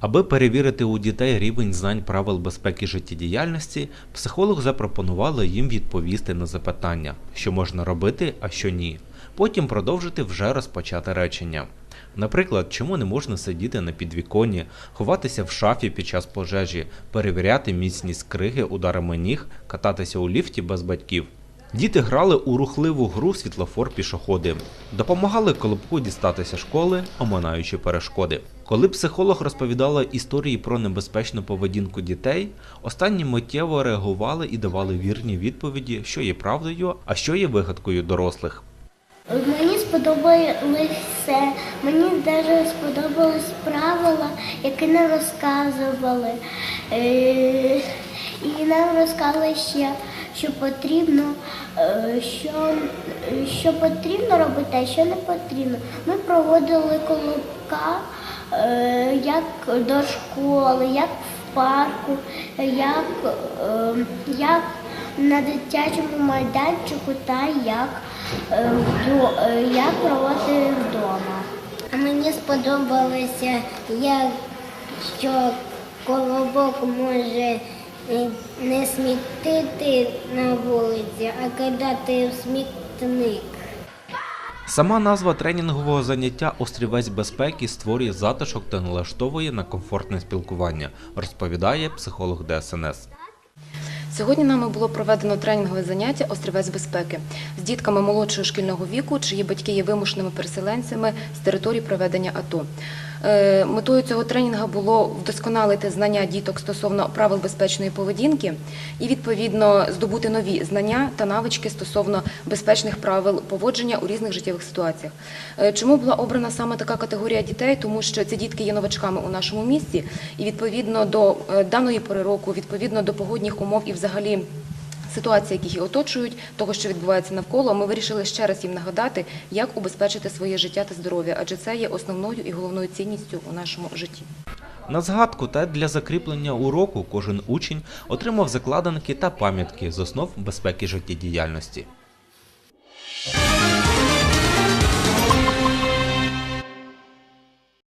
Аби перевірити у дітей рівень знань правил безпеки життєдіяльності, психолог запропонувала їм відповісти на запитання, що можна робити, а що ні. Потім продовжити вже розпочати речення. Наприклад, чому не можна сидіти на підвіконні, ховатися в шафі під час пожежі, перевіряти міцність криги ударами ніг, кататися у ліфті без батьків. Діти грали у рухливу гру світлофор пішоходи, допомагали колобку дістатися школи, оминаючи перешкоди. Коли психолог розповідала історії про небезпечну поведінку дітей, останні миттєво реагували і давали вірні відповіді, що є правдою, а що є вигадкою дорослих. Мені сподобалося, мені навіть сподобались правила, які не розказували. І нам розказали ще, що потрібно, е, що, що потрібно робити, а що не потрібно. Ми проводили колобка е, як до школи, як в парку, як, е, як на дитячому майданчику та як, як проводити вдома. Мені сподобалося, як що колобок може не смітити на вулиці, а кидати в смітник. Сама назва тренінгового заняття Острівець безпеки створює затишок та налаштовує на комфортне спілкування, розповідає психолог ДСНС. Сьогодні нами було проведено тренінгове заняття Острівець безпеки з дітками молодшого шкільного віку, чиї батьки є вимушеними переселенцями з території проведення АТО. Е, Метою цього тренінгу було вдосконалити знання діток стосовно правил безпечної поведінки і відповідно здобути нові знання та навички стосовно безпечних правил поводження у різних життєвих ситуаціях. Е, Чому була обрана саме така категорія дітей? Тому що ці дітки є новачками у нашому місті, і відповідно до е, даної пори року, відповідно до погодних умов і взагалі. Ситуації, які їх оточують, того, що відбувається навколо, ми вирішили ще раз їм нагадати, як убезпечити своє життя та здоров'я, адже це є основною і головною цінністю у нашому житті. На згадку та для закріплення уроку кожен учень отримав закладинки та пам'ятки з основ безпеки життєдіяльності.